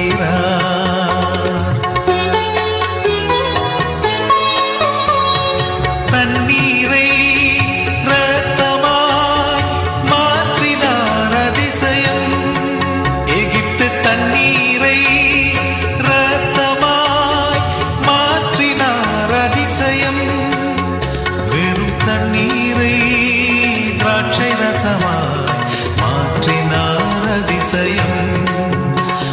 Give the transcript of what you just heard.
தருகிறார் தண்ணீரை ரத்தமாய் மாற்றினார் அதிசயம். எகிப்து தண்ணீரை ரத்தமாய் மாற்றினார் அதிசயம். வெறும் திராட்சை ரசமாய்